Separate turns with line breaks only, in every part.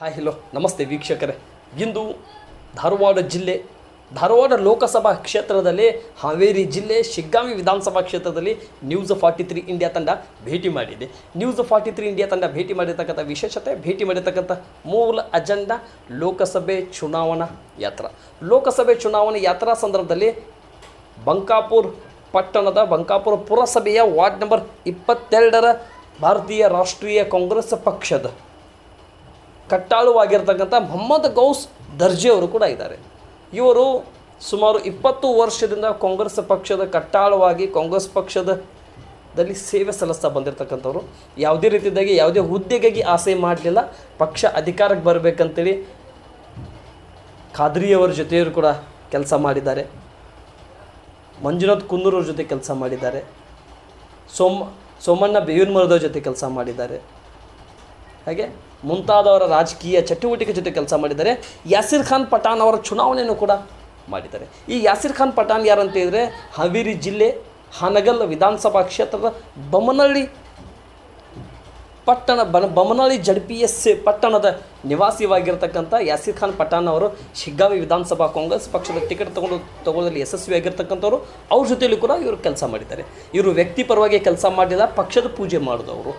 Hi hello ನಮಸ್ತೆ ವೀಕ್ಷಕರೇ. ಇಂದು ಧಾರವಾಡ ಜಿಲ್ಲೆ, ಧಾರವಾಡ ಲೋಕಸಭಾ ಕ್ಷೇತ್ರದಲ್ಲಿ ಹಾವೇರಿ ಜಿಲ್ಲೆ, ಶಿಗ್ಗಾಂವಿ ವಿಧಾನಸಭಾ ಕ್ಷೇತ್ರದಲ್ಲಿ ನ್ಯೂಸ್ ಫಾರ್ಟಿ ತ್ರೀ ಇಂಡಿಯಾ ತಂಡ ಭೇಟಿ ಮಾಡಿದೆ. ನ್ಯೂಸ್ ಫಾರ್ಟಿ ತ್ರೀ ಇಂಡಿಯಾ ತಂಡ ಭೇಟಿ ಮಾಡಿರ್ತಕ್ಕಂಥ ವಿಶೇಷತೆ, ಭೇಟಿ ಮಾಡಿರ್ತಕ್ಕಂಥ ಮೂಲ ಅಜೆಂಡಾ ಲೋಕಸಭೆ ಚುನಾವಣಾ ಯಾತ್ರಾ. ಲೋಕಸಭೆ ಚುನಾವಣೆ ಯಾತ್ರಾ ಸಂದರ್ಭದಲ್ಲಿ ಬಂಕಾಪುರ್ ಪಟ್ಟಣದ ಬಂಕಾಪುರ ಪುರಸಭೆಯ ವಾರ್ಡ್ ನಂಬರ್ ಇಪ್ಪತ್ತೆರಡರ ಭಾರತೀಯ ರಾಷ್ಟ್ರೀಯ ಕಾಂಗ್ರೆಸ್ ಪಕ್ಷದ ಕಟ್ಟಾಳುವಾಗಿರ್ತಕ್ಕಂಥ ಮೊಹಮ್ಮದ್ ಗೌಸ್ ದರ್ಜೆಯವರು ಕೂಡ ಇದ್ದಾರೆ. ಇವರು ಸುಮಾರು ಇಪ್ಪತ್ತು ವರ್ಷದಿಂದ ಕಾಂಗ್ರೆಸ್ ಪಕ್ಷದ ಕಟ್ಟಾಳವಾಗಿ ಕಾಂಗ್ರೆಸ್ ಪಕ್ಷದ ದಲ್ಲಿ ಸೇವೆ ಸಲ್ಲಿಸ್ತಾ ಬಂದಿರತಕ್ಕಂಥವ್ರು. ಯಾವುದೇ ರೀತಿಯಾಗಿ, ಯಾವುದೇ ಹುದ್ದೆಗಾಗಿ ಆಸೆ ಮಾಡಲಿಲ್ಲ. ಪಕ್ಷ ಅಧಿಕಾರಕ್ಕೆ ಬರಬೇಕಂತೇಳಿ ಖಾದ್ರಿಯವರ ಜೊತೆಯವರು ಕೂಡ ಕೆಲಸ ಮಾಡಿದ್ದಾರೆ. ಮಂಜುನಾಥ್ ಕುಂದೂರವ್ರ ಜೊತೆ ಕೆಲಸ ಮಾಡಿದ್ದಾರೆ. ಸೋಮ, ಸೋಮಣ್ಣ ಬೇಯೂರ್ಮರದವ್ರ ಜೊತೆ ಕೆಲಸ ಮಾಡಿದ್ದಾರೆ. ಹಾಗೆ ಮುಂತಾದವರ ರಾಜಕೀಯ ಚಟುವಟಿಕೆ ಜೊತೆ ಕೆಲಸ ಮಾಡಿದ್ದಾರೆ. ಯಾಸಿರ್ ಖಾನ್ ಪಠಾಣ್ ಅವರ ಚುನಾವಣೆಯನ್ನು ಕೂಡ ಮಾಡಿದ್ದಾರೆ. ಈ ಯಾಸಿರ್ ಖಾನ್ ಪಠಾಣ್ ಯಾರಂತ ಹೇಳಿದರೆ ಹಾವೇರಿ ಜಿಲ್ಲೆ ಹಾನಗಲ್ ವಿಧಾನಸಭಾ ಕ್ಷೇತ್ರದ ಬೊಮ್ಮನಹಳ್ಳಿ ಪಟ್ಟಣ ಬನ ಬೊಮ್ಮನಹಳ್ಳಿ ಎಸ್ ಪಟ್ಟಣದ ನಿವಾಸಿಯಾಗಿರ್ತಕ್ಕಂಥ ಯಾಸಿರ್ ಖಾನ್ ಪಠಾಣ್ ಅವರು ಶಿಗ್ಗಾವಿ ವಿಧಾನಸಭಾ ಕಾಂಗ್ರೆಸ್ ಪಕ್ಷದ ಟಿಕೆಟ್ ತಗೊಂಡು, ತಗೊಳ್ಳೋದ್ರಲ್ಲಿ ಯಶಸ್ವಿಯಾಗಿರ್ತಕ್ಕಂಥವ್ರು ಅವ್ರ ಜೊತೆಯಲ್ಲಿ ಕೂಡ ಇವರು ಕೆಲಸ ಮಾಡಿದ್ದಾರೆ. ಇವರು ವ್ಯಕ್ತಿಪರವಾಗಿ ಕೆಲಸ ಮಾಡಿಲ್ಲ, ಪಕ್ಷದ ಪೂಜೆ ಮಾಡಿದವರು.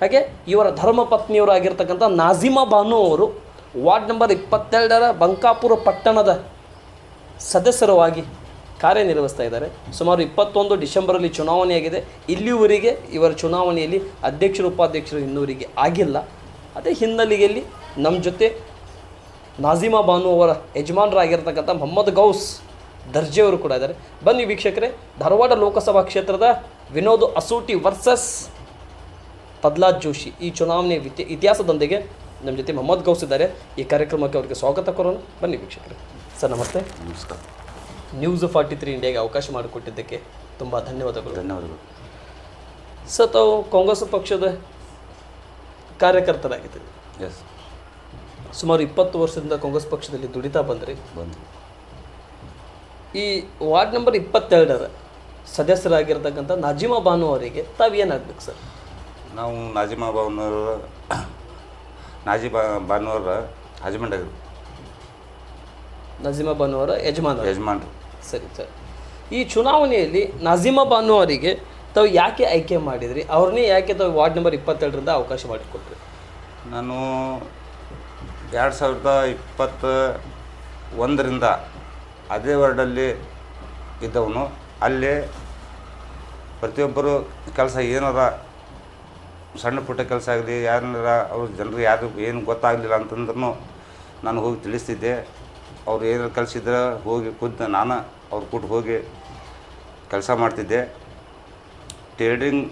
ಹಾಗೆ ಇವರ ಧರ್ಮಪತ್ನಿಯವರು ಆಗಿರ್ತಕ್ಕಂಥ ನಾಜಿಮಾ ಬಾನು ಅವರು ವಾರ್ಡ್ ನಂಬರ್ ಇಪ್ಪತ್ತೆರಡರ ಬಂಕಾಪುರ ಪಟ್ಟಣದ ಸದಸ್ಯರವಾಗಿ ಕಾರ್ಯನಿರ್ವಹಿಸ್ತಾ ಇದ್ದಾರೆ. ಸುಮಾರು ಇಪ್ಪತ್ತೊಂದು ಡಿಸೆಂಬರಲ್ಲಿ ಚುನಾವಣೆಯಾಗಿದೆ ಇಲ್ಲಿವರೆಗೆ ಇವರ ಚುನಾವಣೆಯಲ್ಲಿ ಅಧ್ಯಕ್ಷರು, ಉಪಾಧ್ಯಕ್ಷರು ಇನ್ನೂರಿಗೆ ಆಗಿಲ್ಲ. ಅದೇ ಹಿನ್ನೆಲೆಯಲ್ಲಿ ನಮ್ಮ ಜೊತೆ ನಾಜಿಮಾ ಬಾನು ಅವರ ಯಜಮಾನರಾಗಿರ್ತಕ್ಕಂಥ ಮೊಹಮ್ಮದ್ ಗೌಸ್ ದರ್ಜೆಯವರು ಕೂಡ ಇದ್ದಾರೆ. ಬನ್ನಿ ವೀಕ್ಷಕರೇ, ಧಾರವಾಡ ಲೋಕಸಭಾ ಕ್ಷೇತ್ರದ ವಿನೋದ್ ಅಸೂಟಿ ವರ್ಸಸ್ ಪ್ರಹ್ಲಾದ್ ಜೋಶಿ ಈ ಚುನಾವಣೆ ಇತಿ ಇತಿಹಾಸದೊಂದಿಗೆ ನಮ್ಮ ಜೊತೆ ಮೊಹಮ್ಮದ್ ಗೌಸ್ ಇದ್ದಾರೆ. ಈ ಕಾರ್ಯಕ್ರಮಕ್ಕೆ ಅವರಿಗೆ ಸ್ವಾಗತ ಕೊರೋಣ. ಬನ್ನಿ ವೀಕ್ಷಕರು. ಸರ್ ನಮಸ್ತೆ.
ನಮಸ್ಕಾರ.
ನ್ಯೂಸ್ ಫಾರ್ಟಿ ತ್ರೀ ಇಂಡಿಯಾಗೆ ಅವಕಾಶ ಮಾಡಿಕೊಟ್ಟಿದ್ದಕ್ಕೆ ತುಂಬ ಧನ್ಯವಾದಗಳು.
ಧನ್ಯವಾದಗಳು.
ಸರ್ ತಾವು ಕಾಂಗ್ರೆಸ್ ಪಕ್ಷದ ಕಾರ್ಯಕರ್ತರಾಗಿದ್ದೀರಿ.
ಎಸ್
ಸುಮಾರು ಇಪ್ಪತ್ತು ವರ್ಷದಿಂದ ಕಾಂಗ್ರೆಸ್ ಪಕ್ಷದಲ್ಲಿ ದುಡಿತಾ ಬಂದ್ರಿ.
ಬಂದು
ಈ ವಾರ್ಡ್ ನಂಬರ್ ಇಪ್ಪತ್ತೆರಡರ ಸದಸ್ಯರಾಗಿರ್ತಕ್ಕಂಥ ನಾಜಿಮಾ ಬಾನು ಅವರಿಗೆ ತಾವೇನಾಗಬೇಕು ಸರ್?
ನಾವು ನಾಜಿಮಾ ಬಾವನವರ ನಾಜಿಬಾ ಬಾನುವರ ಹಸ್ಬೆಂಡ್ ಆಗಿದ್ರು
ನಜೀಮಾ ಬಾನು ಅವರ ಯಜಮಾನ
ಯಜಮಾನ್ರು.
ಸರಿ ಸರ್. ಈ ಚುನಾವಣೆಯಲ್ಲಿ ನಾಜಿಮಾ ಬಾನು ಅವರಿಗೆ ತಾವು ಯಾಕೆ ಆಯ್ಕೆ ಮಾಡಿದ್ರಿ? ಅವ್ರನ್ನೇ ಯಾಕೆ ತಾವು ವಾರ್ಡ್ ನಂಬರ್ ಇಪ್ಪತ್ತೆರಡರಿಂದ ಅವಕಾಶ ಮಾಡಿಕೊಟ್ರಿ?
ನಾನು ಎರಡು ಸಾವಿರದ ಇಪ್ಪತ್ತ ಒಂದರಿಂದ ಅದೇ ವಾರ್ಡಲ್ಲಿ ಇದ್ದವನು. ಅಲ್ಲಿ ಪ್ರತಿಯೊಬ್ಬರು ಕೆಲಸ ಏನಾರ ಸಣ್ಣ ಪುಟ್ಟ ಕೆಲಸ ಆಗಲಿ, ಯಾರನ್ನಾರ ಅವ್ರ ಜನರು ಯಾರು ಏನು ಗೊತ್ತಾಗಲಿಲ್ಲ ಅಂತಂದ್ರೂ ನಾನು ಹೋಗಿ ತಿಳಿಸ್ತಿದ್ದೆ. ಅವ್ರು ಏನಾರು ಕಲಿಸಿದ್ರೆ ಹೋಗಿ ಖುದ್ದು ನಾನು ಅವ್ರ ಕೂಡ ಹೋಗಿ ಕೆಲಸ ಮಾಡ್ತಿದ್ದೆ. ಟ್ರೇಡಿಂಗ್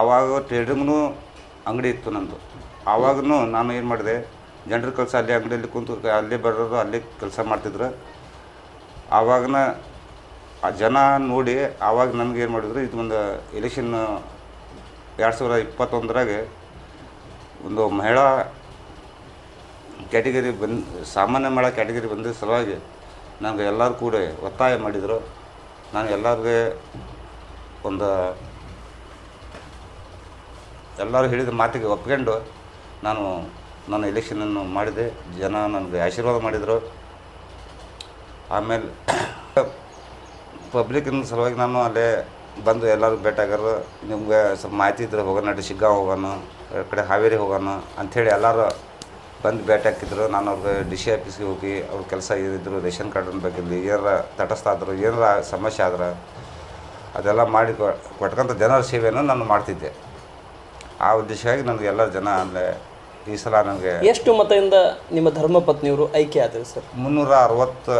ಆವಾಗ ಟ್ರೇಡಿಂಗ್ನು ಅಂಗಡಿ ಇತ್ತು ನಂದು. ಆವಾಗೂ ನಾನು ಏನು ಮಾಡಿದೆ, ಜನರ ಕೆಲಸ ಅಲ್ಲಿ ಅಂಗಡಿಯಲ್ಲಿ ಕುಂತು ಅಲ್ಲಿ ಬರೋರು ಅಲ್ಲಿ ಕೆಲಸ ಮಾಡ್ತಿದ್ರು. ಆವಾಗನ ಆ ಜನ ನೋಡಿ ಆವಾಗ ನನಗೆ ಏನು ಮಾಡಿದ್ರು, ಇದು ಒಂದು ಎಲೆಕ್ಷನ್ ಎರಡು ಸಾವಿರದ ಇಪ್ಪತ್ತೊಂದರಾಗೆ ಒಂದು ಮಹಿಳಾ ಕ್ಯಾಟಗರಿ ಬಂದು, ಸಾಮಾನ್ಯ ಮಹಿಳಾ ಕ್ಯಾಟಗರಿ ಬಂದ ಸಲುವಾಗಿ ನನಗೆ ಎಲ್ಲರೂ ಕೂಡ ಒತ್ತಾಯ ಮಾಡಿದರು. ನಾನು ಎಲ್ಲರಿಗೆ ಒಂದು ಎಲ್ಲರೂ ಹೇಳಿದ ಮಾತಿಗೆ ಒಪ್ಕೊಂಡು ನಾನು ನನ್ನ ಎಲೆಕ್ಷನನ್ನು ಮಾಡಿದೆ. ಜನ ನನಗೆ ಆಶೀರ್ವಾದ ಮಾಡಿದರು. ಆಮೇಲೆ ಪಬ್ಲಿಕ್ಕಿನ ಸಲುವಾಗಿ ನಾನು ಅಲ್ಲೇ ಬಂದು ಎಲ್ಲರೂ ಭೇಟಿಯಾಗಾರ ನಿಮ್ಗೆ ಸ್ವಲ್ಪ ಮಾಹಿತಿ ಇದ್ರೆ ಹೋಗೋಣ ನಡಿ ಶಿಗ್ಗಾಂವ್ ಹೋಗೋಣ ಈ ಕಡೆ ಹಾವೇರಿ ಹೋಗೋಣ ಅಂಥೇಳಿ ಎಲ್ಲರೂ ಬಂದು ಭೇಟಿ ಹಾಕಿದ್ರು. ನಾನು ಅವ್ರಿಗೆ ಡಿ ಸಿ ಆಫೀಸ್ಗೆ ಹೋಗಿ ಅವ್ರ ಕೆಲಸ ಏನಿದ್ರು ರೇಷನ್ ಕಾರ್ಡ್ ಬಗ್ಗೆ ಏನಾರ ತಟಸ್ಥ ಆದರು ಏನಾರ ಸಮಸ್ಯೆ ಆದ್ರೆ ಅದೆಲ್ಲ ಮಾಡಿ ಕೊಟ್ಕೊಂತ ಜನರ ಸೇವೆಯನ್ನು ನಾನು ಮಾಡ್ತಿದ್ದೆ. ಆ ಉದ್ದೇಶವಾಗಿ ನನಗೆ ಎಲ್ಲ ಜನ ಅಂದರೆ ಈ ಸಲ ನನಗೆ
ಎಷ್ಟು ಮತದಿಂದ ನಿಮ್ಮ ಧರ್ಮಪತ್ನಿಯವರು ಆಯ್ಕೆ ಆದರು ಸರ್?
ಮುನ್ನೂರ ಅರವತ್ತು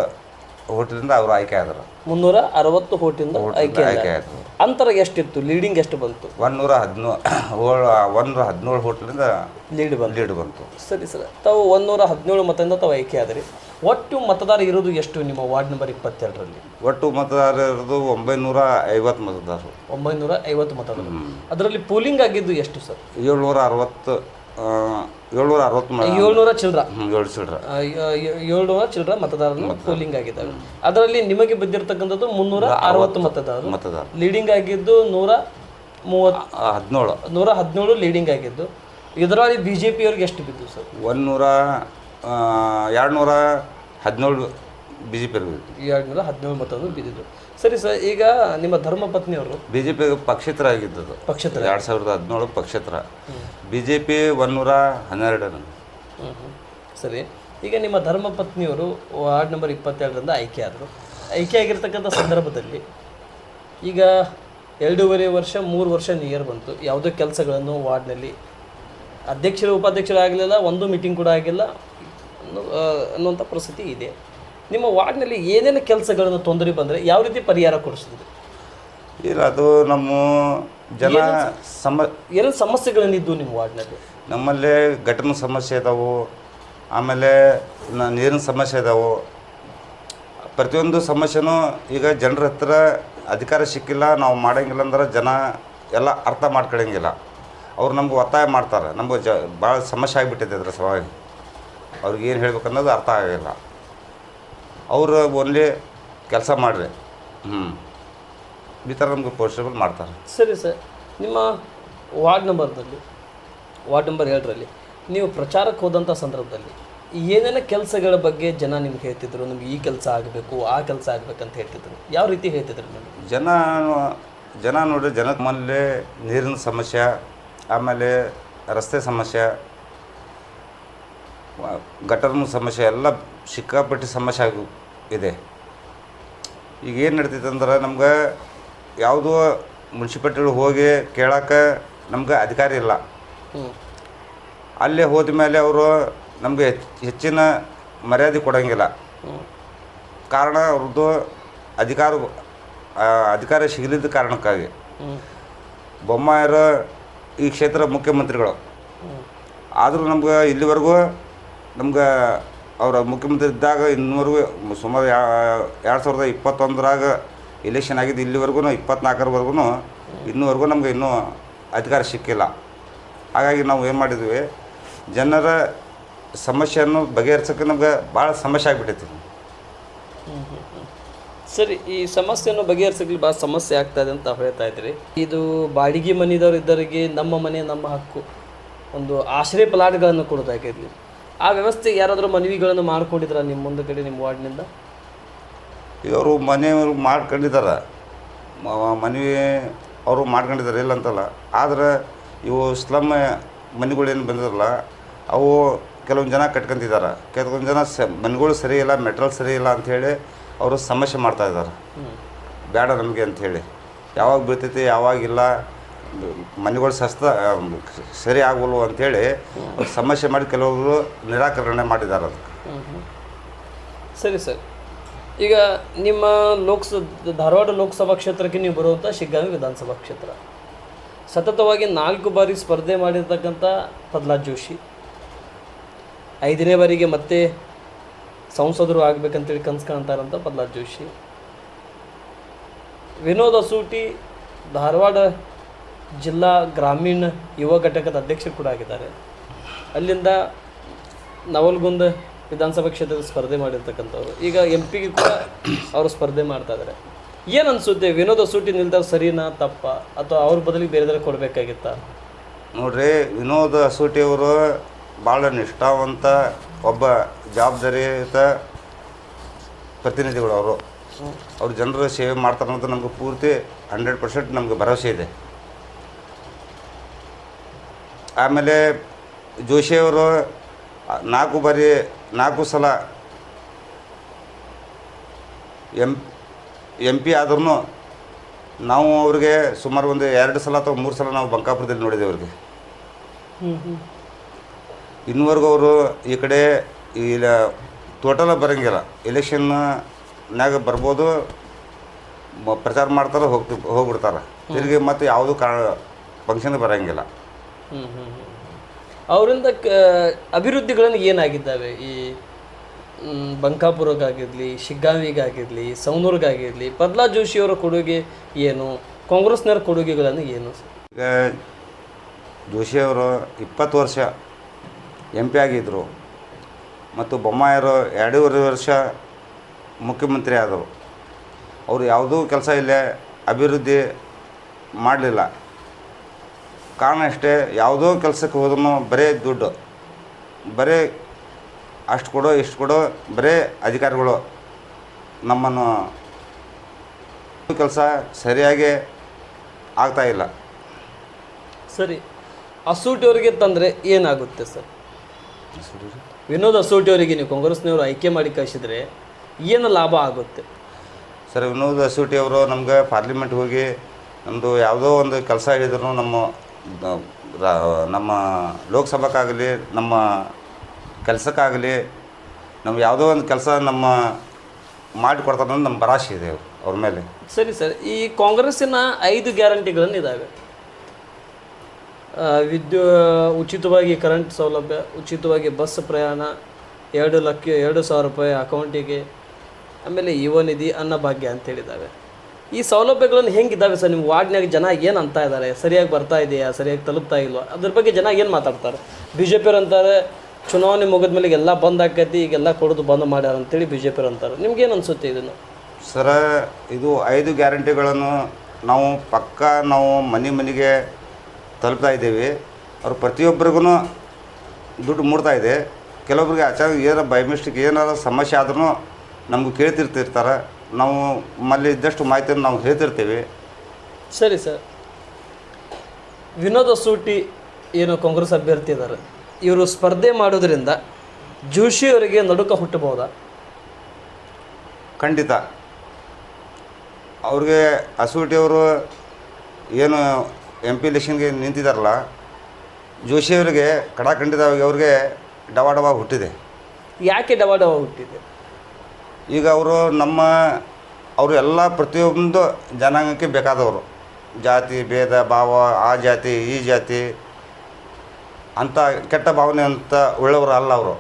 ಹೋಟೆಲಿಂದ ಅವರು ಆಯ್ಕೆ ಆದರು.
ಮುನ್ನೂರ ಅರವತ್ತು ಹೋಟಿಂದ ಆಯ್ಕೆ
ಆಯ್ಕೆ
ಆದ್ರು. ಅಂತರ ಎಷ್ಟಿತ್ತು? ಲೀಡಿಂಗ್ ಎಷ್ಟು ಬಂತು?
ಒಂದೂರ ಹದಿನೋ ಏಳು ಒಂದೂರ ಹದಿನೇಳು ಹೋಟ್ಲಿಂದ
ಲೀಡ್ ಬಂತು.
ಲೀಡ್ ಬಂತು.
ಸರಿ ಸರ್. ತಾವು ಒಂದೂರ ಹದಿನೇಳು ಮತದಿಂದ ತಾವು ಆಯ್ಕೆ ಆದ್ರಿ. ಒಟ್ಟು ಮತದಾರ ಇರೋದು ಎಷ್ಟು ನಿಮ್ಮ ವಾರ್ಡ್ ನಂಬರ್ ಇಪ್ಪತ್ತೆರಡರಲ್ಲಿ?
ಒಟ್ಟು ಮತದಾರ ಇರೋದು ಒಂಬೈನೂರ ಐವತ್ತು ಮತದಾರರು.
ಒಂಬೈನೂರ ಐವತ್ತು ಮತದಾರರು. ಅದರಲ್ಲಿ ಪೋಲಿಂಗ್ ಆಗಿದ್ದು ಎಷ್ಟು ಸರ್?
ಏಳ್ನೂರ ಅರವತ್ತು ಏಳ್ನೂರ ಅರವತ್ತು
ಏಳ್ನೂರ ಚಿಲ್ಲರ
ಹ್ಮ್, ಏಳು ಚಿಲ್ಡ್ರ.
ಏಳ್ನೂರ ಚಿಲ್ಲರ ಮತದಾರರು ಪೋಲಿಂಗ್ ಆಗಿದ್ದಾವೆ. ಅದರಲ್ಲಿ ನಿಮಗೆ ಬಿದ್ದಿರತಕ್ಕಂಥದ್ದು ಮುನ್ನೂರ ಅರವತ್ತು ಮತದಾರರು.
ಮತದಾರ
ಲೀಡಿಂಗ್ ಆಗಿದ್ದು ನೂರ ಮೂವತ್ತು
ಹದಿನೇಳು.
ನೂರ ಹದಿನೇಳು ಲೀಡಿಂಗ್ ಆಗಿದ್ದು. ಇದರಲ್ಲಿ ಬಿ ಜೆ ಪಿಯವ್ರಿಗೆ ಎಷ್ಟು ಬಿದ್ದು ಸರ್?
ಒಂದುನೂರ ಎರಡು ನೂರ ಹದಿನೇಳು ಬಿ ಜೆ ಪಿ
ಎರಡು ಹದಿನೇಳು ಮತಗಳು ಬಿದ್ದಿದ್ದು ಸರಿ ಸರ್ ಈಗ ನಿಮ್ಮ ಧರ್ಮ ಪತ್ನಿಯವರು
ಬಿ ಜೆ ಪಿ ಪಕ್ಷೇತರ ಆಗಿದ್ದದು
ಪಕ್ಷೇತರ.
ಎರಡು ಸಾವಿರದ ಹದಿನೇಳು ಪಕ್ಷೇತರ. ಬಿ ಜೆ ಪಿ ಒನ್ನೂರ ಹನ್ನೆರಡು.
ಸರಿ. ಈಗ ನಿಮ್ಮ ಧರ್ಮ ಪತ್ನಿಯವರು ವಾರ್ಡ್ ನಂಬರ್ ಇಪ್ಪತ್ತೆರಡರಿಂದ ಆಯ್ಕೆ ಆದರು. ಆಯ್ಕೆ ಆಗಿರ್ತಕ್ಕಂಥ ಸಂದರ್ಭದಲ್ಲಿ ಈಗ ಎರಡೂವರೆ ವರ್ಷ ಮೂರು ವರ್ಷ ನಿಯರ್ ಬಂತು. ಯಾವುದೇ ಕೆಲಸಗಳನ್ನು ವಾರ್ಡ್ನಲ್ಲಿ ಅಧ್ಯಕ್ಷರು ಉಪಾಧ್ಯಕ್ಷರು ಆಗಲಿಲ್ಲ ಒಂದು ಮೀಟಿಂಗ್ ಕೂಡ ಆಗಿಲ್ಲ ಅನ್ನೋ ಅನ್ನುವಂಥ ಪರಿಸ್ಥಿತಿ ಇದೆ. ನಿಮ್ಮ ವಾರ್ಡ್ನಲ್ಲಿ ಏನೇನು ಕೆಲಸಗಳನ್ನು ತೊಂದರೆ ಬಂದರೆ ಯಾವ ರೀತಿ ಪರಿಹಾರ ಕೊಡಿಸಿದ್ರು?
ಇಲ್ಲ ಅದು ನಮ್ಮ ಜನ ಸಮ
ಏನು ಸಮಸ್ಯೆಗಳನ್ನಿದ್ದು ನಿಮ್ಮ ವಾರ್ಡ್ನಲ್ಲಿ?
ನಮ್ಮಲ್ಲಿ ಘಟನೆ ಸಮಸ್ಯೆ ಇದಾವೆ ಆಮೇಲೆ ನ- ನೀರಿನ ಸಮಸ್ಯೆ ಇದಾವೆ. ಪ್ರತಿಯೊಂದು ಸಮಸ್ಯೆನೂ ಈಗ ಜನರ ಹತ್ರ ಅಧಿಕಾರ ಸಿಕ್ಕಿಲ್ಲ ನಾವು ಮಾಡಂಗಿಲ್ಲ ಅಂದ್ರೆ ಜನ ಎಲ್ಲ ಅರ್ಥ ಮಾಡ್ಕೊಳ್ಳೋಂಗಿಲ್ಲ ಅವ್ರು ನಮ್ಗೆ ಒತ್ತಾಯ ಮಾಡ್ತಾರೆ ನಮ್ಗೆ ಜ ಭಾಳ ಸಮಸ್ಯೆ ಆಗಿಬಿಟ್ಟಿದೆ ಅದರ ಸಲುವಾಗಿ. ಅವ್ರಿಗೆ ಏನು ಹೇಳ್ಬೇಕು ಅನ್ನೋದು ಅರ್ಥ ಆಗಿಲ್ಲ ಅವರು ಓನ್ಲಿ ಕೆಲಸ ಮಾಡಿರಿ. ಹ್ಞೂ ಈ ಥರ ನಮ್ಗೆ ಪೋಸ್ಟೇಬಲ್ ಮಾಡ್ತಾರೆ.
ಸರಿ ಸರ್ ನಿಮ್ಮ ವಾರ್ಡ್ ನಂಬರ್ದಲ್ಲಿ ವಾರ್ಡ್ ನಂಬರ್ ಏಳರಲ್ಲಿ ನೀವು ಪ್ರಚಾರಕ್ಕೆ ಹೋದಂಥ ಸಂದರ್ಭದಲ್ಲಿ ಏನೇನು ಕೆಲಸಗಳ ಬಗ್ಗೆ ಜನ ನಿಮ್ಗೆ ಹೇಳ್ತಿದ್ರು? ನಿಮ್ಗೆ ಈ ಕೆಲಸ ಆಗಬೇಕು ಆ ಕೆಲಸ ಆಗಬೇಕಂತ ಹೇಳ್ತಿದ್ರು. ಯಾವ ರೀತಿ ಹೇಳ್ತಿದ್ರು ನಿಮಗೆ?
ಜನ ಜನ ನೋಡ್ರಿ ಜನ ನಮ್ಮಲ್ಲಿ ನೀರಿನ ಸಮಸ್ಯೆ ಆಮೇಲೆ ರಸ್ತೆ ಸಮಸ್ಯೆ ಗಟರ್ನ ಸಮಸ್ಯೆ ಎಲ್ಲ ಸಿಕ್ಕಾಪಟ್ಟೆ ಸಮಸ್ಯೆ ಆಗಿ ಇದೆ. ಈಗ ಏನು ನಡ್ತೈತೆ ಅಂದ್ರೆ ನಮ್ಗೆ ಯಾವುದೋ ಮುನ್ಸಿಪಾಲ್ಟಿಗಳು ಹೋಗಿ ಕೇಳೋಕೆ ನಮ್ಗೆ ಅಧಿಕಾರ ಇಲ್ಲ. ಅಲ್ಲೇ ಹೋದ ಮೇಲೆ ಅವರು ನಮಗೆ ಹೆಚ್ಚಿನ ಮರ್ಯಾದೆ ಕೊಡೋಂಗಿಲ್ಲ. ಕಾರಣ ಅವ್ರದ್ದು ಅಧಿಕಾರ ಅಧಿಕಾರ ಸಿಗಲಿದ್ದ ಕಾರಣಕ್ಕಾಗಿ. ಬೊಮ್ಮಾಯರು ಈ ಕ್ಷೇತ್ರ ಮುಖ್ಯಮಂತ್ರಿಗಳು. ಆದರೂ ನಮ್ಗೆ ಇಲ್ಲಿವರೆಗೂ ನಮ್ಗೆ ಅವರ ಮುಖ್ಯಮಂತ್ರಿ ಇದ್ದಾಗ ಇನ್ನೂವರೆಗೂ ಸುಮಾರು ಎರಡು ಸಾವಿರದ ಇಪ್ಪತ್ತೊಂದರಾಗ ಎಲೆಕ್ಷನ್ ಆಗಿದ್ದು ಇಲ್ಲಿವರೆಗೂ ಇಪ್ಪತ್ನಾಲ್ಕರವರೆಗೂ ಇನ್ನೂವರೆಗೂ ನಮಗೆ ಇನ್ನೂ ಅಧಿಕಾರ ಸಿಕ್ಕಿಲ್ಲ. ಹಾಗಾಗಿ ನಾವು ಏನು ಮಾಡಿದ್ವಿ, ಜನರ ಸಮಸ್ಯೆಯನ್ನು ಬಗೆಹರಿಸೋಕೆ ನಮ್ಗೆ ಭಾಳ ಸಮಸ್ಯೆ ಆಗಿಬಿಟ್ಟೈತಿ
ಸರಿ, ಈ ಸಮಸ್ಯೆಯನ್ನು ಬಗೆಹರಿಸಲಿಕ್ಕೆ ಭಾಳ ಸಮಸ್ಯೆ ಆಗ್ತಾ ಇದೆ ಅಂತ ಹೇಳ್ತಾ ಇದ್ರಿ. ಇದು ಬಾಡಿಗೆ ಮನೆದವ್ರು ಇದ್ದವರಿಗೆ ನಮ್ಮ ಮನೆ, ನಮ್ಮ ಹಕ್ಕು, ಒಂದು ಆಶ್ರಯ ಪ್ಲಾಟ್ಗಳನ್ನು ಕೊಡೋದಾಗಿರಲಿ ಆ ವ್ಯವಸ್ಥೆ ಯಾರಾದರೂ ಮನವಿಗಳನ್ನು ಮಾಡ್ಕೊಂಡಿದ್ರ ನಿಮ್ಮ ಮುಂದೆ ಕಡೆ ನಿಮ್ಮ ವಾರ್ಡ್ನಿಂದ?
ಇವರು ಮನೆಯವರು ಮಾಡ್ಕೊಂಡಿದ್ದಾರೆ ಮನವಿ ಅವರು ಮಾಡ್ಕೊಂಡಿದ್ದಾರೆ ಇಲ್ಲ ಅಂತಲ್ಲ. ಆದರೆ ಇವು ಸ್ಲಮ್ ಮನೆಗಳೇನು ಬಂದಿರಲ್ಲ ಅವು ಕೆಲವೊಂದು ಜನ ಕಟ್ಕೊಂತಿದ್ದಾರೆ ಕೆಲವೊಂದು ಜನ ಸ ಮನೆಗಳು ಸರಿ ಇಲ್ಲ ಮೆಟ್ರಲ್ ಸರಿ ಇಲ್ಲ ಅಂಥೇಳಿ ಅವರು ಸಮಸ್ಯೆ ಮಾಡ್ತಾ ಇದ್ದಾರೆ ಬೇಡ ನಮಗೆ ಅಂಥೇಳಿ ಯಾವಾಗ ಬೀಳ್ತೈತಿ ಯಾವಾಗಿಲ್ಲ ಮನೆಗಳು ಸಸ್ತ ಸರಿ ಆಗಲ್ವು ಅಂಥೇಳಿ ಸಮಸ್ಯೆ ಮಾಡಿ ಕೆಲವರು ನಿರಾಕರಣೆ ಮಾಡಿದ್ದಾರೆ ಅದಕ್ಕೆ.
ಸರಿ ಸರ್. ಈಗ ನಿಮ್ಮ ಲೋಕಸ, ಧಾರವಾಡ ಲೋಕಸಭಾ ಕ್ಷೇತ್ರಕ್ಕೆ ನೀವು ಬರುವಂಥ ಶಿಗ್ಗಾವಿ ವಿಧಾನಸಭಾ ಕ್ಷೇತ್ರ. ಸತತವಾಗಿ ನಾಲ್ಕು ಬಾರಿ ಸ್ಪರ್ಧೆ ಮಾಡಿರ್ತಕ್ಕಂಥ ಪ್ರಹ್ಲಾದ್ ಜೋಶಿ. ಐದನೇ ಬಾರಿಗೆ ಮತ್ತೆ ಸಂಸದರು ಆಗಬೇಕಂತೇಳಿ ಕನ್ಸ್ಕೊಳ್ತಾರಂಥ ಕಾಣ್ತಾರಂತ ಪ್ರಹ್ಲಾದ್ ಜೋಶಿ. ವಿನೋದ ಸೂಟಿ ಧಾರವಾಡ ಜಿಲ್ಲಾ ಗ್ರಾಮೀಣ ಯುವ ಘಟಕದ ಅಧ್ಯಕ್ಷರು ಕೂಡ ಆಗಿದ್ದಾರೆ. ಅಲ್ಲಿಂದ ನವಲ್ಗುಂದ ವಿಧಾನಸಭಾ ಕ್ಷೇತ್ರದ ಸ್ಪರ್ಧೆ ಮಾಡಿರ್ತಕ್ಕಂಥವ್ರು. ಈಗ ಎಂ ಪಿಗೆ ಕೂಡ ಅವರು ಸ್ಪರ್ಧೆ ಮಾಡ್ತಾ ಇದ್ದಾರೆ ಏನು ಅನಿಸುತ್ತೆ? ವಿನೋದ ಸೂಟಿ ನಿಲ್ದಾಗ ಸರಿನಾ ತಪ್ಪ? ಅಥವಾ ಅವ್ರ ಬದಲಿಗೆ ಬೇರೆದ್ರೆ ಕೊಡಬೇಕಾಗಿತ್ತ?
ನೋಡ್ರಿ ವಿನೋದ ಅಸೂಟಿ ಅವರು ಭಾಳ ನಿಷ್ಠಾವಂತ ಒಬ್ಬ ಜವಾಬ್ದಾರಿಯುತ ಪ್ರತಿನಿಧಿಗಳು ಅವರು. ಅವ್ರು ಜನರ ಸೇವೆ ಮಾಡ್ತಾರೆ ಅಂತ ನಮ್ಗೆ ಪೂರ್ತಿ ಹಂಡ್ರೆಡ್ ಪರ್ಸೆಂಟ್ ನಮ್ಗೆ ಭರವಸೆ ಇದೆ. ಆಮೇಲೆ ಜೋಶಿಯವರು ನಾಲ್ಕು ಬಾರಿ ನಾಲ್ಕು ಸಲ ಎಂ ಎಂ ಪಿ ಆದ್ರೂ ನಾವು ಅವ್ರಿಗೆ ಸುಮಾರು ಒಂದು ಎರಡು ಸಲ ಅಥವಾ ಮೂರು ಸಲ ನಾವು ಬಂಕಾಪುರದಲ್ಲಿ ನೋಡಿದ್ದೇವೆ ಅವ್ರಿಗೆ. ಇನ್ನುವರೆಗೂ ಅವರು ಈ ಕಡೆ ಇಲ್ಲ ಟೋಟಲ ಬರೋಂಗಿಲ್ಲ. ಎಲೆಕ್ಷನ್ನಾಗ ಬರ್ಬೋದು ಪ್ರಚಾರ ಮಾಡ್ತಾರೆ ಹೋಗ್ತಿ ಹೋಗ್ಬಿಡ್ತಾರೆ. ತಿರುಗಿ ಮತ್ತು ಯಾವುದೂ ಕಾ ಫಂಕ್ಷನ್ ಬರೋಂಗಿಲ್ಲ.
ಅವರಿಂದ ಕ ಅಭಿವೃದ್ಧಿಗಳನ್ನು ಏನಾಗಿದ್ದಾವೆ? ಈ ಬಂಕಾಪುರಕ್ಕಾಗಿರಲಿ ಶಿಗ್ಗಾವಿಗಾಗಿರಲಿ, ಸೌನೂರ್ಗಾಗಿರಲಿ ಪ್ರಹ್ಲಾದ್ ಜೋಶಿಯವರ ಕೊಡುಗೆ ಏನು? ಕಾಂಗ್ರೆಸ್ನವರ ಕೊಡುಗೆಗಳನ್ನು ಏನು?
ಈಗ ಜೋಶಿಯವರು ಇಪ್ಪತ್ತು ವರ್ಷ ಎಂ ಪಿ ಆಗಿದ್ದರು ಮತ್ತು ಬೊಮ್ಮಾಯರು ಎರಡೂವರೆ ವರ್ಷ ಮುಖ್ಯಮಂತ್ರಿ ಆದರು. ಅವರು ಯಾವುದೂ ಕೆಲಸ ಇಲ್ಲೇ ಅಭಿವೃದ್ಧಿ ಮಾಡಲಿಲ್ಲ. ಕಾರಣ ಅಷ್ಟೇ ಯಾವುದೋ ಕೆಲಸಕ್ಕೆ ಹೋದ್ರೂ ಬರೇ ದುಡ್ಡು ಬರೇ ಅಷ್ಟು ಕೊಡೋ ಇಷ್ಟು ಕೊಡೋ ಬರೇ ಅಧಿಕಾರಿಗಳು ನಮ್ಮನ್ನು ಕೆಲಸ ಸರಿಯಾಗಿ ಆಗ್ತಾಯಿಲ್ಲ ಇಲ್ಲ.
ಸರಿ ಅಸೂಟಿ ಅವರಿಗೆ ತಂದರೆ ಏನಾಗುತ್ತೆ ಸರ್? ವಿನೋದ್ ಅಸೂಟಿಯವರಿಗೆ ನೀವು ಕಾಂಗ್ರೆಸ್ನವರು ಆಯ್ಕೆ ಮಾಡಿ ಕಳಿಸಿದರೆ ಏನು ಲಾಭ ಆಗುತ್ತೆ?
ಸರ್ ವಿನೋದ್ ಅಸೂಟಿಯವರು ನಮ್ಗೆ ಪಾರ್ಲಿಮೆಂಟ್ ಹೋಗಿ ನಮ್ಮದು ಯಾವುದೋ ಒಂದು ಕೆಲಸ ಹೇಳಿದ್ರು ನಮ್ಮ ನಮ್ಮ ಲೋಕಸಭಕ್ಕಾಗಲಿ, ನಮ್ಮ ಕೆಲಸಕ್ಕಾಗಲಿ ನಮ್ಮ ಯಾವುದೋ ಒಂದು ಕೆಲಸ ನಮ್ಮ ಮಾಡಿಕೊಡ್ತಾರೆ ಅನ್ನೋದು ನಮ್ಮ ಭರಾಶೆ ಇದೆ ಅವ್ರು- ಮೇಲೆ.
ಸರಿ ಸರ್, ಈ ಕಾಂಗ್ರೆಸ್ಸಿನ ಐದು ಗ್ಯಾರಂಟಿಗಳನ್ನು ಇದ್ದಾವೆ ವಿದ್ಯು, ಉಚಿತವಾಗಿ ಕರೆಂಟ್ ಸೌಲಭ್ಯ, ಉಚಿತವಾಗಿ ಬಸ್ ಪ್ರಯಾಣ, ಎರಡು ಲಕ್ಷ, ಎರಡು ಸಾವಿರ ರೂಪಾಯಿ ಅಕೌಂಟಿಗೆ, ಆಮೇಲೆ ಯುವ ನಿಧಿ ಅನ್ನಭಾಗ್ಯ ಅಂತ ಹೇಳಿದ್ದಾವೆ ಈ ಸೌಲಭ್ಯಗಳನ್ನು ಹೆಂಗಿದ್ದಾವೆ ಸರ್? ನಿಮ್ಮ ವಾರ್ಡ್ನಾಗ ಜನ ಏನು ಅಂತ ಇದ್ದಾರೆ ಸರಿಯಾಗಿ ಬರ್ತಾ ಇದೆಯಾ? ಸರಿಯಾಗಿ ತಲುಪ್ತಾ ಇಲ್ವಾ? ಅದ್ರ ಬಗ್ಗೆ ಜನ ಏನು ಮಾತಾಡ್ತಾರೆ? ಬಿ ಜೆ ಪಿಯವ್ರು ಅಂತಾರೆ, ಚುನಾವಣೆ ಮುಗಿದ ಮೇಲೆ ಎಲ್ಲ ಬಂದ್ ಆಕೈತಿ ಈಗೆಲ್ಲ ಕೊಡೋದು ಬಂದ್ ಮಾಡ್ಯಾರ ಅಂತೇಳಿ ಬಿ ಜೆ ಪಿಯವ್ರು ಅಂತಾರೆ ನಿಮ್ಗೇನು ಅನಿಸುತ್ತೆ ಇದನ್ನು?
ಸರ, ಇದು ಐದು ಗ್ಯಾರಂಟಿಗಳನ್ನು ನಾವು ಪಕ್ಕ ನಾವು ಮನೆ ಮನೆಗೆ ತಲುಪ್ತಾ ಇದ್ದೀವಿ. ಅವ್ರು ಪ್ರತಿಯೊಬ್ಬರಿಗೂ ದುಡ್ಡು ಮೂಡ್ತಾ ಇದೆ. ಕೆಲವೊಬ್ರಿಗೆ ಅಚಾನಕ್ ಏನಾರ ಬೈ ಮಿಸ್ಟೇಕ್ ಏನಾರ ಸಮಸ್ಯೆ ಆದ್ರೂ ನಮ್ಗೆ ಕೇಳ್ತಿರ್ತಿರ್ತಾರೆ. ನಾವು ಮಲ್ಲಿ ಇದ್ದಷ್ಟು ಮಾಹಿತಿಯನ್ನು ನಾವು ಹೇಳ್ತಿರ್ತೀವಿ
ಸರಿ ಸರ್. ವಿನೋದ ಅಸೂಟಿ ಏನು ಕಾಂಗ್ರೆಸ್ ಅಭ್ಯರ್ಥಿ ಇದ್ದಾರೆ. ಇವರು ಸ್ಪರ್ಧೆ ಮಾಡೋದ್ರಿಂದ ಜೋಶಿ ಅವರಿಗೆ ನಡುಕ ಹುಟ್ಟಬಹುದಾ?
ಖಂಡಿತ. ಅವ್ರಿಗೆ ಅಸೂಟಿಯವರು ಏನು ಎಂ ಪಿ ಎಲೆಕ್ಷನ್ಗೆ ನಿಂತಿದ್ದಾರಲ್ಲ ಜೋಶಿಯವರಿಗೆ ಕಡಾಖಂಡಿತವಾಗಿ ಅವ್ರಿಗೆ ಡವ ಡವ ಹುಟ್ಟಿದೆ.
ಯಾಕೆ ಡವಾಡವ ಹುಟ್ಟಿದೆ?
ಈಗ ಅವರು ನಮ್ಮ ಅವರು ಎಲ್ಲ ಪ್ರತಿಯೊಂದು ಜನಾಂಗಕ್ಕೆ ಬೇಕಾದವರು. ಜಾತಿ ಭೇದ ಭಾವ ಆ ಜಾತಿ ಈ ಜಾತಿ ಅಂತ ಕೆಟ್ಟ ಭಾವನೆ ಅಂತ ಉಳ್ಳವರು ಅಲ್ಲ ಅವರು.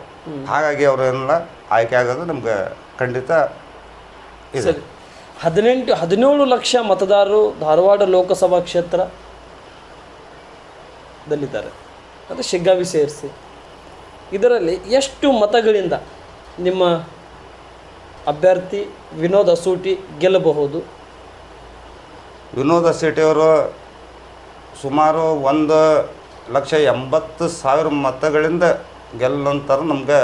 ಹಾಗಾಗಿ ಅವರೆಲ್ಲ ಆಯ್ಕೆ ಆಗೋದು ನಮ್ಗೆ ಖಂಡಿತ ಇದೆ.
ಹದಿನೆಂಟು ಹದಿನೇಳು ಲಕ್ಷ ಮತದಾರರು ಧಾರವಾಡ ಲೋಕಸಭಾ ಕ್ಷೇತ್ರ ದಲ್ಲಿದ್ದಾರೆ. ಅದು ಶಿಗ್ಗಾವಿ ಸೇರಿಸಿ. ಇದರಲ್ಲಿ ಎಷ್ಟು ಮತಗಳಿಂದ ನಿಮ್ಮ ಅಭ್ಯರ್ಥಿ ವಿನೋದ್ ಅಸೂಟಿ ಗೆಲ್ಲಬಹುದು.
ವಿನೋದ ಅವರು ಸುಮಾರು ಒಂದು ಲಕ್ಷ ಎಂಬತ್ತು ಸಾವಿರ ಮತಗಳಿಂದ ಗೆಲ್ಲಂತಾರೆ ನಮ್ಗೆ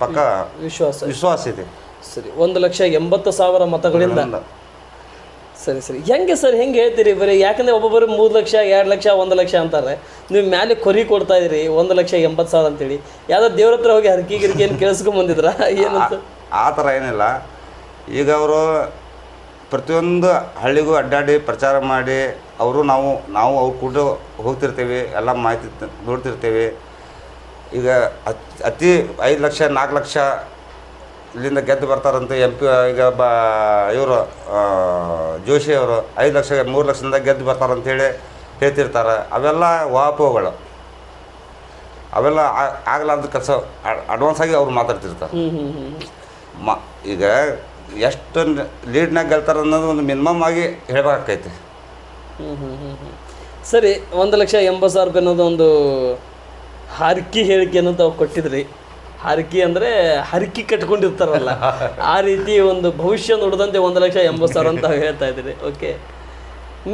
ಪಕ್ಕ
ವಿಶ್ವಾಸ
ವಿಶ್ವಾಸ ಇದೆ.
ಸರಿ ಒಂದು ಲಕ್ಷ ಎಂಬತ್ತು ಸಾವಿರ ಮತಗಳಿಂದ. ಸರಿ ಸರಿ. ಹೆಂಗೆ ಸರ್ ಹೆಂಗೆ ಹೇಳ್ತೀರಿ ಬರೀ? ಯಾಕಂದ್ರೆ ಒಬ್ಬೊಬ್ಬರು ಮೂರು ಲಕ್ಷ ಎರಡು ಲಕ್ಷ ಒಂದು ಲಕ್ಷ ಅಂತಾರೆ. ನೀವು ಮ್ಯಾಲೆ ಕೊರಿ ಕೊಡ್ತಾ ಇದ್ರಿ ಒಂದು ಲಕ್ಷ ಎಂಬತ್ತು ಸಾವಿರ ಅಂತೇಳಿ. ಯಾವ್ದೋ ದೇವ್ರ ಹತ್ರ ಹೋಗಿ ಹರಕಿ ಗಿರಿಕೆ ಏನು ಕೇಳಿಸ್ಕೊಂಡ್ ಬಂದಿದ್ರ? ಏನಂತ?
ಆ ಥರ ಏನಿಲ್ಲ. ಈಗ ಅವರು ಪ್ರತಿಯೊಂದು ಹಳ್ಳಿಗೂ ಅಡ್ಡಾಡಿ ಪ್ರಚಾರ ಮಾಡಿ ಅವರು ನಾವು ನಾವು ಅವ್ರು ಕೂಡ ಹೋಗ್ತಿರ್ತೀವಿ, ಎಲ್ಲ ಮಾಹಿತಿ ನೋಡ್ತಿರ್ತೀವಿ. ಈಗ ಅತ್- ಐದು ಲಕ್ಷ, ನಾಲ್ಕು ಲಕ್ಷ ಇಲ್ಲಿಂದ ಗೆದ್ದು ಬರ್ತಾರಂತ ಎಂ ಪಿ, ಈಗ ಬ, ಇವರು ಜೋಶಿ ಅವರು ಐದು ಲಕ್ಷ ಮೂರು ಲಕ್ಷದಿಂದ ಗೆದ್ದು ಬರ್ತಾರಂತೇಳಿ ಹೇಳ್ತಿರ್ತಾರೆ. ಅವೆಲ್ಲ ವಾಪೋಗಳು. ಅವೆಲ್ಲ ಆಗಲಾರ್ದ ಕೆಲಸ, ಅಡ್ವಾನ್ಸ್ ಆಗಿ ಅವ್ರು ಮಾತಾಡ್ತಿರ್ತಾರೆ. ಮ, ಈಗ ಎಷ್ಟು ಲೀಡ್ನಾಗ ಗೆಲ್ತಾರೆ ಅನ್ನೋದು ಒಂದು ಮಿನಿಮಮ್ ಆಗಿ
ಹ್ಞೂ ಸರಿ, ಒಂದು ಲಕ್ಷ ಎಂಬತ್ತು ಸಾವಿರ ರೂಪಾಯಿ ಅನ್ನೋದು ಒಂದು ಹರಕಿ ಹೇಳಿಕೆಯನ್ನು ತಾವು ಕೊಟ್ಟಿದ್ರಿ. ಹರಕಿ ಅಂದರೆ ಹರಕಿ ಕಟ್ಕೊಂಡಿರ್ತಾರಲ್ಲ. ಆ ರೀತಿ ಒಂದು ಭವಿಷ್ಯ ನೋಡಿದಂತೆ ಒಂದು ಲಕ್ಷ ಎಂಬತ್ತು ಸಾವಿರ ಅಂತ ಹೇಳ್ತಾ ಇದ್ದೀರಿ. ಓಕೆ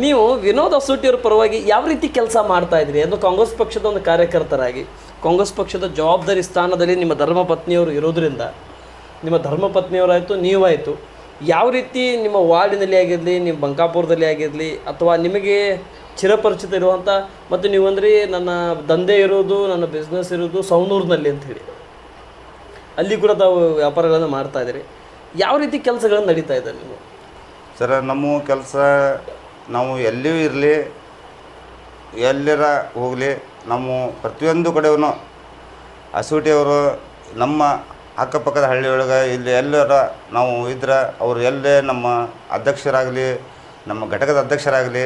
ನೀವು ವಿನೋದ್ ಅಸೂಟಿಯವ್ರ ಪರವಾಗಿ ಯಾವ ರೀತಿ ಕೆಲಸ ಮಾಡ್ತಾ ಇದ್ರಿ ಅದು ಕಾಂಗ್ರೆಸ್ ಪಕ್ಷದ ಒಂದು ಕಾರ್ಯಕರ್ತರಾಗಿ, ಕಾಂಗ್ರೆಸ್ ಪಕ್ಷದ ಜವಾಬ್ದಾರಿ ಸ್ಥಾನದಲ್ಲಿ ನಿಮ್ಮ ಧರ್ಮಪತ್ನಿಯವರು ಇರೋದ್ರಿಂದ ನಿಮ್ಮ ಧರ್ಮಪತ್ನಿಯವರಾಯಿತು, ನೀವಾಯಿತು. ಯಾವ ರೀತಿ ನಿಮ್ಮ ವಾರ್ಡಿನಲ್ಲಿ ಆಗಿರಲಿ, ನಿಮ್ಮ ಬಂಕಾಪುರದಲ್ಲಿ ಆಗಿರಲಿ, ಅಥವಾ ನಿಮಗೆ ಚಿರಪರಿಚಿತ ಇರುವಂಥ ಮತ್ತು ನೀವು ಅಂದ್ರಿ ನನ್ನ ದಂಧೆ ಇರೋದು ನನ್ನ ಬಿಸ್ನೆಸ್ ಇರೋದು ಸೌನೂರಿನಲ್ಲಿ ಅಂತ ಹೇಳಿ. ಅಲ್ಲಿ ಕೂಡ ತಾವು ವ್ಯಾಪಾರಗಳನ್ನು ಮಾಡ್ತಾ ಇದ್ದೀರಿ. ಯಾವ ರೀತಿ ಕೆಲಸಗಳನ್ನು ನಡೀತಾ ಇದೆ ನೀವು
ಸರ, ನಮ್ಮ ಕೆಲಸ, ನಾವು ಎಲ್ಲಿಯೂ ಇರಲಿ, ಎಲ್ಲರ ಹೋಗಲಿ, ನಮ್ಮ ಪ್ರತಿಯೊಂದು ಕಡೆಯೂ ಅಸೂಟಿಯವರು ನಮ್ಮ ಅಕ್ಕಪಕ್ಕದ ಹಳ್ಳಿಯೊಳಗೆ ಇಲ್ಲಿ ಎಲ್ಲರ ನಾವು ಇದ್ರೆ ಅವರು ಎಲ್ಲೇ ನಮ್ಮ ಅಧ್ಯಕ್ಷರಾಗಲಿ, ನಮ್ಮ ಘಟಕದ ಅಧ್ಯಕ್ಷರಾಗಲಿ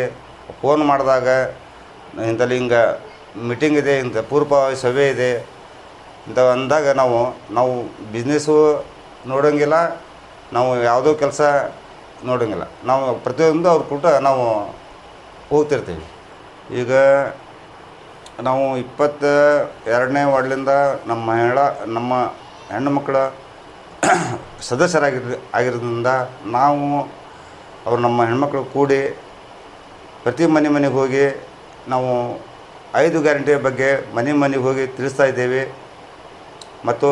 ಫೋನ್ ಮಾಡಿದಾಗ ಇಂಥಲ್ಲಿ ಹಿಂಗೆ ಮೀಟಿಂಗ್ ಇದೆ, ಇಂಥ ಪೂರ್ವಭಾವಿ ಸಭೆ ಇದೆ. ಇಂಥ ಅಂದಾಗ ನಾವು ನಾವು ಬಿಸ್ನೆಸ್ಸು ನೋಡೋಂಗಿಲ್ಲ, ನಾವು ಯಾವುದೋ ಕೆಲಸ ನೋಡೋಂಗಿಲ್ಲ. ನಾವು ಪ್ರತಿಯೊಂದು ಅವ್ರ ಕೂಟ ನಾವು ಹೋಗ್ತಿರ್ತೀವಿ. ಈಗ ನಾವು ಇಪ್ಪತ್ತ ಎರಡನೇ ವಾರ್ಡ್ಲಿಂದ ನಮ್ಮ ಮಹಿಳಾ ನಮ್ಮ ಹೆಣ್ಣು ಮಕ್ಕಳ ಸದಸ್ಯರಾಗಿರ್, ಆಗಿರೋದ್ರಿಂದ ನಾವು ಅವರು ನಮ್ಮ ಹೆಣ್ಮಕ್ಳು ಕೂಡಿ ಪ್ರತಿ ಮನೆ ಮನೆಗೆ ಹೋಗಿ ನಾವು ಐದು ಗ್ಯಾರಂಟಿಯ ಬಗ್ಗೆ ಮನೆ ಮನೆಗೆ ಹೋಗಿ ತಿಳಿಸ್ತಾ ಇದ್ದೇವೆ. ಮತ್ತು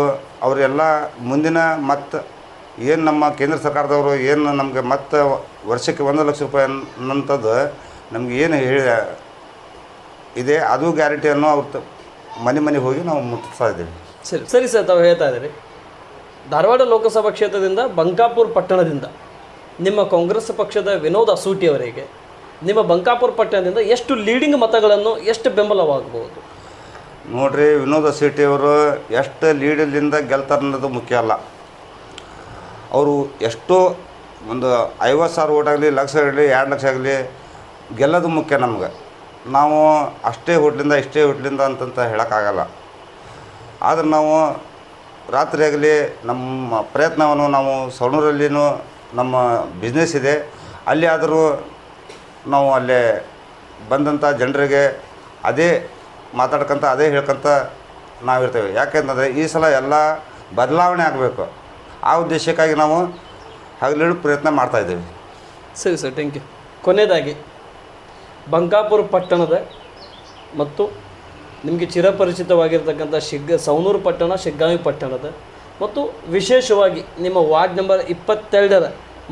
ಅವರೆಲ್ಲ ಮುಂದಿನ ಮತ್ತು ಏನು ನಮ್ಮ ಕೇಂದ್ರ ಸರ್ಕಾರದವರು ಏನು ನಮಗೆ ಮತ್ತೆ ವರ್ಷಕ್ಕೆ ಒಂದು ಲಕ್ಷ ರೂಪಾಯಿ ಅನ್ನೋಂಥದ್ದು ನಮ್ಗೆ ಏನು ಹೇಳಿ ಇದೆ, ಅದು ಗ್ಯಾರಂಟಿಯನ್ನು ಅವ್ರ ಮನೆ ಮನೆಗೆ ಹೋಗಿ ನಾವು ಮುಟ್ಟಿಸ್ತಾ ಇದ್ದೇವೆ.
ಸರಿ ಸರಿ ಸರ್, ತಾವು ಹೇಳ್ತಾ ಇದ್ದೀರಿ. ಧಾರವಾಡ ಲೋಕಸಭಾ ಕ್ಷೇತ್ರದಿಂದ ಬಂಕಾಪುರ ಪಟ್ಟಣದಿಂದ ನಿಮ್ಮ ಕಾಂಗ್ರೆಸ್ ಪಕ್ಷದ ವಿನೋದ್ ಅಸೂಟಿ ಅವರಿಗೆ ನಿಮ್ಮ ಬಂಕಾಪುರ ಪಟ್ಟಣದಿಂದ ಎಷ್ಟು ಲೀಡಿಂಗ್ ಮತಗಳನ್ನು ಎಷ್ಟು ಬೆಂಬಲವಾಗಬಹುದು?
ನೋಡ್ರಿ, ವಿನೋದ ಅಸೂಟಿಯವರು ಎಷ್ಟು ಲೀಡಲ್ಲಿಂದ ಗೆಲ್ತಾರೆ ಅನ್ನೋದು ಮುಖ್ಯ ಅಲ್ಲ. ಅವರು ಎಷ್ಟೋ ಒಂದು ಐವತ್ತು ಸಾವಿರ ಓಟ್ ಆಗಲಿ, ಲಕ್ಷ ಆಗಲಿ, ಎರಡು ಲಕ್ಷ ಆಗಲಿ ಗೆಲ್ಲೋದು ಮುಖ್ಯ ನಮ್ಗೆ. ನಾವು ಅಷ್ಟೇ ಹೋಟ್ಲಿಂದ ಇಷ್ಟೇ ಹೋಟ್ಲಿಂದ ಅಂತಂತ ಹೇಳೋಕ್ಕಾಗಲ್ಲ. ಆದ್ರೆ ನಾವು ರಾತ್ರಿ ಆಗಲಿ ನಮ್ಮ ಪ್ರಯತ್ನವನ್ನು ನಾವು ಸವಣೂರಲ್ಲಿನೂ ನಮ್ಮ ಬಿಸ್ನೆಸ್ ಇದೆ. ಅಲ್ಲಿ ಆದರೂ ನಾವು ಅಲ್ಲೇ ಬಂದಂಥ ಜನರಿಗೆ ಅದೇ ಮಾತಾಡ್ಕೊಂತ, ಅದೇ ಹೇಳ್ಕೊಂತ ನಾವಿರ್ತೇವೆ. ಯಾಕೆಂತಂದರೆ ಈ ಸಲ ಎಲ್ಲ ಬದಲಾವಣೆ ಆಗಬೇಕು. ಆ ಉದ್ದೇಶಕ್ಕಾಗಿ ನಾವು ಹಗಲಿರುಳು ಪ್ರಯತ್ನ ಮಾಡ್ತಾಯಿದ್ದೇವೆ
ಸರಿ ಸರ್ ಥ್ಯಾಂಕ್ ಯು ಕೊನೆಯದಾಗಿ ಬಂಕಾಪುರ ಪಟ್ಟಣದ ಮತ್ತು ನಿಮಗೆ ಚಿರಪರಿಚಿತವಾಗಿರ್ತಕ್ಕಂಥ ಶಿಗ್ಗ ಸೌನೂರು ಪಟ್ಟಣ, ಶಿಗ್ಗಾವಿ ಪಟ್ಟಣದ ಮತ್ತು ವಿಶೇಷವಾಗಿ ನಿಮ್ಮ ವಾರ್ಡ್ ನಂಬರ್ ಇಪ್ಪತ್ತೆರಡರ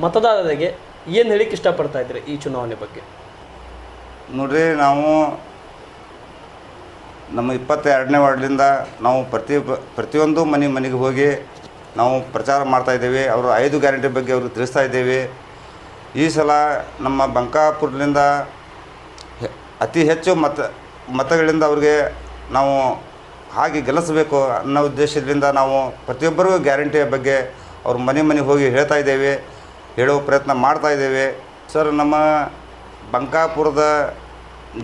ಮತದಾರರಿಗೆ ಏನು ಹೇಳಿಕ್ಕೆ ಇಷ್ಟಪಡ್ತಾ ಇದ್ದೀರಿ ಈ ಚುನಾವಣೆ ಬಗ್ಗೆ?
ನೋಡ್ರಿ, ನಾವು ನಮ್ಮ ಇಪ್ಪತ್ತೆರಡನೇ ವಾರ್ಡ್ಲಿಂದ ನಾವು ಪ್ರತಿ ಪ್ರತಿಯೊಂದು ಮನೆ ಮನೆಗೆ ಹೋಗಿ ನಾವು ಪ್ರಚಾರ ಮಾಡ್ತಾ ಇದ್ದೇವೆ. ಅವರು ಐದು ಗ್ಯಾರಂಟಿ ಬಗ್ಗೆ ಅವರು ತಿಳಿಸ್ತಾ ಇದ್ದೇವೆ. ಈ ಸಲ ನಮ್ಮ ಬಂಕಾಪುರದಿಂದ ಅತಿ ಹೆಚ್ಚು ಮತ ಮತಗಳಿಂದ ಅವ್ರಿಗೆ ನಾವು ಹಾಗೆ ಗೆಲ್ಲಿಸಬೇಕು ಅನ್ನೋ ಉದ್ದೇಶದಿಂದ ನಾವು ಪ್ರತಿಯೊಬ್ಬರಿಗೂ ಗ್ಯಾರಂಟಿಯ ಬಗ್ಗೆ ಅವ್ರ ಮನೆ ಮನೆಗೆ ಹೋಗಿ ಹೇಳ್ತಾ ಇದ್ದೇವೆ, ಹೇಳೋ ಪ್ರಯತ್ನ ಮಾಡ್ತಾ ಇದ್ದೇವೆ. ಸರ್, ನಮ್ಮ ಬಂಕಾಪುರದ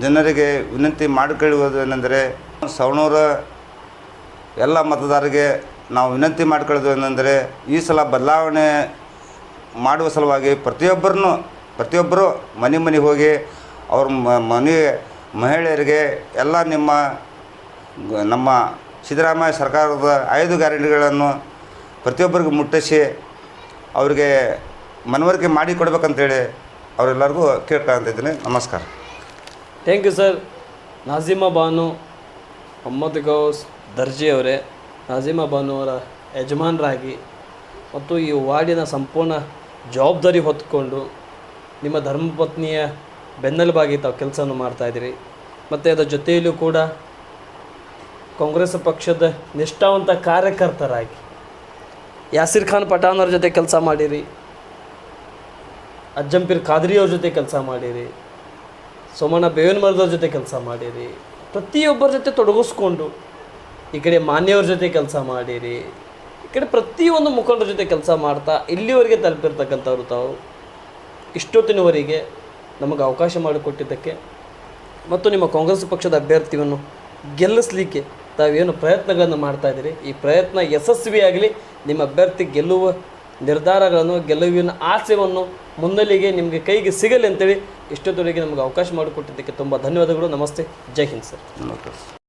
ಜನರಿಗೆ ವಿನಂತಿ ಮಾಡಿಕೊಳ್ಳುವುದು ಏನೆಂದರೆ, ಸವಣೂರ ಎಲ್ಲ ಮತದಾರರಿಗೆ ನಾವು ವಿನಂತಿ ಮಾಡಿಕೊಳ್ಳೋದು ಏನೆಂದರೆ, ಈ ಸಲ ಬದಲಾವಣೆ ಮಾಡುವ ಸಲುವಾಗಿ ಪ್ರತಿಯೊಬ್ಬರನ್ನು, ಪ್ರತಿಯೊಬ್ಬರು ಮನೆ ಮನೆಗೆ ಹೋಗಿ ಅವ್ರ ಮನೆ ಮಹಿಳೆಯರಿಗೆ ಎಲ್ಲ ನಿಮ್ಮ ನಮ್ಮ ಸಿದ್ದರಾಮಯ್ಯ ಸರ್ಕಾರದ ಐದು ಗ್ಯಾರಂಟಿಗಳನ್ನು ಪ್ರತಿಯೊಬ್ಬರಿಗೂ ಮುಟ್ಟಿಸಿ ಅವರಿಗೆ ಮನವರಿಕೆ ಮಾಡಿ ಕೊಡ್ಬೇಕಂತೇಳಿ ಅವರೆಲ್ಲರಿಗೂ ಕೇಳ್ಕೊಳ್ತಿದ್ದೀನಿ ನಮಸ್ಕಾರ.
Thank you sir. Nazima Banu Mohammed Gous, ದರ್ಜಿ ಅವರೇ. ನಾಜಿಮಾ ಬಾನು ಅವರ ಯಜಮಾನರಾಗಿ ಮತ್ತು ಈ ವಾರ್ಡಿನ ಸಂಪೂರ್ಣ ಜವಾಬ್ದಾರಿ ಹೊತ್ಕೊಂಡು ನಿಮ್ಮ ಧರ್ಮಪತ್ನಿಯ ಬೆನ್ನೆಲುಬಾಗಿ ತಾವು ಕೆಲಸವನ್ನು ಮಾಡ್ತಾಯಿದ್ದೀರಿ ಮತ್ತು ಅದರ ಜೊತೆಯಲ್ಲೂ ಕೂಡ ಕಾಂಗ್ರೆಸ್ ಪಕ್ಷದ ನಿಷ್ಠಾವಂತ ಕಾರ್ಯಕರ್ತರಾಗಿ ಯಾಸಿರ್ ಖಾನ್ ಪಠಾನ್ರ ಜೊತೆ ಕೆಲಸ ಮಾಡಿರಿ. ಅಜ್ಜಂಪೀರ್ ಖಾದ್ರಿ ಅವ್ರ ಜೊತೆ ಕೆಲಸ ಮಾಡಿರಿ. ಸೋಮಣ್ಣ ಬೇವನ್ಮರದವ್ರ ಜೊತೆ ಕೆಲಸ ಮಾಡಿರಿ. ಪ್ರತಿಯೊಬ್ಬರ ಜೊತೆ ತೊಡಗಿಸ್ಕೊಂಡು ಈ ಕಡೆ ಮಾನ್ಯವ್ರ ಜೊತೆ ಕೆಲಸ ಮಾಡಿರಿ. ಈ ಕಡೆ ಪ್ರತಿಯೊಂದು ಮುಖಂಡರ ಜೊತೆ ಕೆಲಸ ಮಾಡ್ತಾ ಇಲ್ಲಿವರೆಗೆ ತಲುಪಿರ್ತಕ್ಕಂಥವ್ರು ತಾವು. ಇಷ್ಟೊತ್ತಿನವರೆಗೆ ನಮಗೆ ಅವಕಾಶ ಮಾಡಿಕೊಟ್ಟಿದ್ದಕ್ಕೆ ಮತ್ತು ನಿಮ್ಮ ಕಾಂಗ್ರೆಸ್ ಪಕ್ಷದ ಅಭ್ಯರ್ಥಿಯನ್ನು ಗೆಲ್ಲಿಸಲಿಕ್ಕೆ ತಾವೇನು ಪ್ರಯತ್ನಗಳನ್ನು ಮಾಡ್ತಾ ಇದ್ದೀರಿ? ಈ ಪ್ರಯತ್ನ ಯಶಸ್ವಿಯಾಗಲಿ ನಿಮ್ಮ ಅಭ್ಯರ್ಥಿ ಗೆಲ್ಲುವ ನಿರ್ಧಾರಗಳನ್ನು ಗೆಲುವಿನ ಆಸೆಯನ್ನು ಮುನ್ನಲಿಗೆ ನಿಮಗೆ ಕೈಗೆ ಸಿಗಲಿ ಅಂತೇಳಿ ಇಷ್ಟೊತ್ತೊಳಗೆ ನಮಗೆ ಅವಕಾಶ ಮಾಡಿಕೊಟ್ಟಿದ್ದಕ್ಕೆ ತುಂಬ ಧನ್ಯವಾದಗಳು. ನಮಸ್ತೆ. ಜೈ ಹಿಂದ್ ಸರ್.
ನಮಸ್ಕಾರ